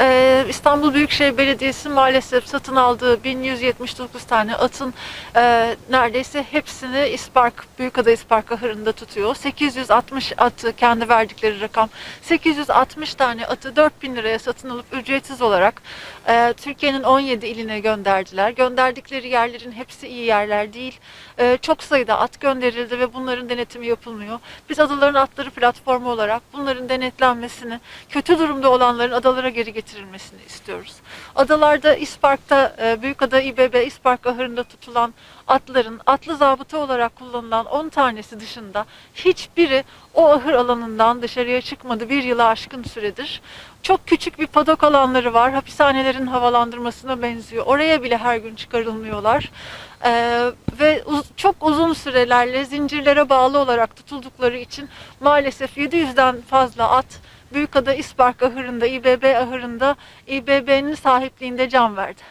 Ee, İstanbul Büyükşehir Belediyesi maalesef satın aldığı 1179 tane atın e, neredeyse hepsini İspark, Büyükada İspark ahırında tutuyor. 860 atı kendi verdikleri rakam. 860 tane atı 4000 liraya satın alıp ücretsiz olarak e, Türkiye'nin 17 iline gönderdiler. Gönderdikleri yerlerin hepsi iyi yerler değil. E, çok sayıda at gönderildi ve bunların denetimi yapılmıyor. Biz Adaların Atları platformu olarak bunların denetlenmesini, kötü durumda olanların adalara geri getirilmesini istiyoruz. Adalarda İspark'ta, e, Büyükada İBB İspark ahırında tutulan atların atlı zabıta olarak kullanılan 10 tanesi dışında hiçbiri o ahır alanından dışarıya çıkmadı bir yılı aşkın süredir. Çok küçük bir padok alanları var. Hapishanelerin havalandırmasına benziyor. Oraya bile her gün çıkarılmıyorlar. Ee, ve uz- çok uzun sürelerle zincirlere bağlı olarak tutuldukları için maalesef 700'den fazla at Büyükada İspark ahırında, İBB ahırında İBB'nin sahipliğinde can verdi.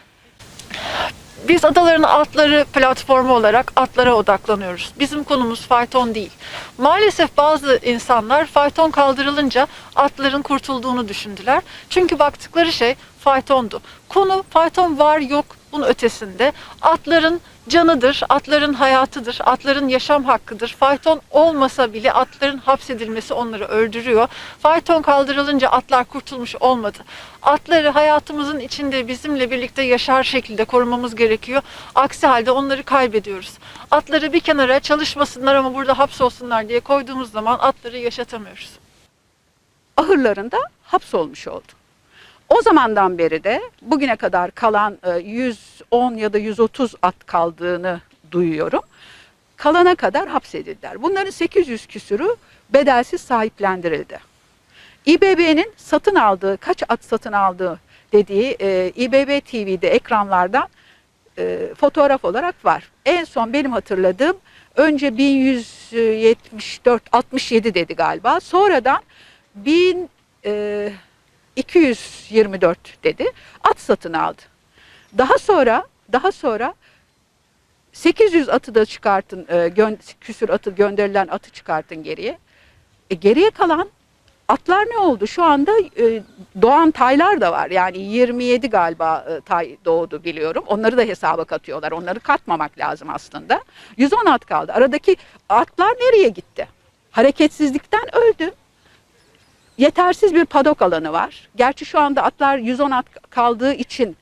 Biz Adaların Atları platformu olarak atlara odaklanıyoruz. Bizim konumuz fayton değil. Maalesef bazı insanlar fayton kaldırılınca atların kurtulduğunu düşündüler. Çünkü baktıkları şey faytondu. Konu fayton var yok bunun ötesinde. Atların canıdır, atların hayatıdır, atların yaşam hakkıdır. Fayton olmasa bile atların hapsedilmesi onları öldürüyor. Fayton kaldırılınca atlar kurtulmuş olmadı. Atları hayatımızın içinde bizimle birlikte yaşar şekilde korumamız gerekiyor. Aksi halde onları kaybediyoruz. Atları bir kenara çalışmasınlar ama burada hapsolsunlar diye koyduğumuz zaman atları yaşatamıyoruz. ahırlarında hapsolmuş oldu. O zamandan beri de bugüne kadar kalan e, 110 ya da 130 at kaldığını duyuyorum. Kalana kadar hapsedildiler. Bunların 800 küsürü bedelsiz sahiplendirildi. İBB'nin satın aldığı, kaç at satın aldığı dediği e, İBB TV'de ekranlardan e, fotoğraf olarak var. En son benim hatırladığım önce 1174 67 dedi galiba. Sonradan 1000 e, 224 dedi. At satın aldı. Daha sonra daha sonra 800 atı da çıkartın, e, gön, küsür atı gönderilen atı çıkartın geriye. E, geriye kalan atlar ne oldu? Şu anda e, doğan taylar da var. Yani 27 galiba e, tay doğdu biliyorum. Onları da hesaba katıyorlar. Onları katmamak lazım aslında. 110 at kaldı. Aradaki atlar nereye gitti? Hareketsizlikten öldü yetersiz bir padok alanı var. Gerçi şu anda atlar 110 at kaldığı için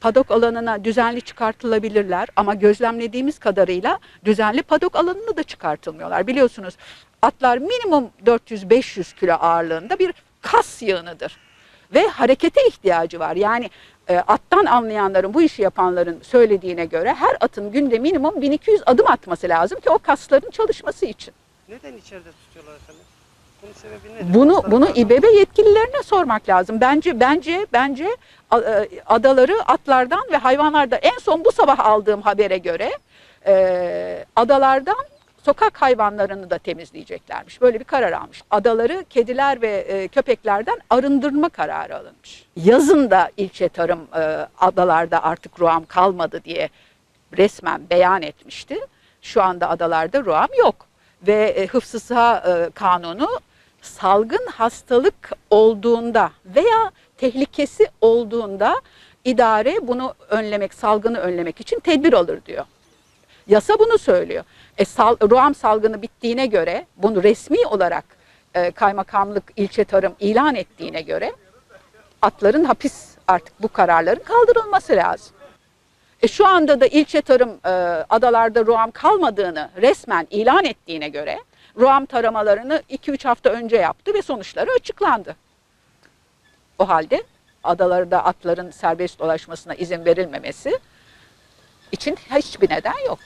padok alanına düzenli çıkartılabilirler ama gözlemlediğimiz kadarıyla düzenli padok alanına da çıkartılmıyorlar. Biliyorsunuz atlar minimum 400-500 kilo ağırlığında bir kas yığınıdır ve harekete ihtiyacı var. Yani e, attan anlayanların, bu işi yapanların söylediğine göre her atın günde minimum 1200 adım atması lazım ki o kasların çalışması için. Neden içeride tutuyorlar efendim? Bunun sebebi nedir? Bunu bunu? İBB yetkililerine sormak lazım. Bence bence bence e, adaları atlardan ve hayvanlarda en son bu sabah aldığım habere göre e, adalardan sokak hayvanlarını da temizleyeceklermiş. Böyle bir karar almış. Adaları kediler ve e, köpeklerden arındırma kararı alınmış. Yazın da ilçe tarım e, adalarda artık ruam kalmadı diye resmen beyan etmişti. Şu anda adalarda ruam yok. Ve e, hıfzı sıha e, kanunu salgın hastalık olduğunda veya tehlikesi olduğunda idare bunu önlemek, salgını önlemek için tedbir alır diyor. Yasa bunu söylüyor. E, sal, ruam salgını bittiğine göre bunu resmi olarak e, kaymakamlık ilçe tarım ilan ettiğine göre atların hapis artık bu kararların kaldırılması lazım. E, şu anda da ilçe tarım e, adalarda ruam kalmadığını resmen ilan ettiğine göre ruam taramalarını 2-3 hafta önce yaptı ve sonuçları açıklandı. O halde adalarda atların serbest dolaşmasına izin verilmemesi için hiçbir neden yok.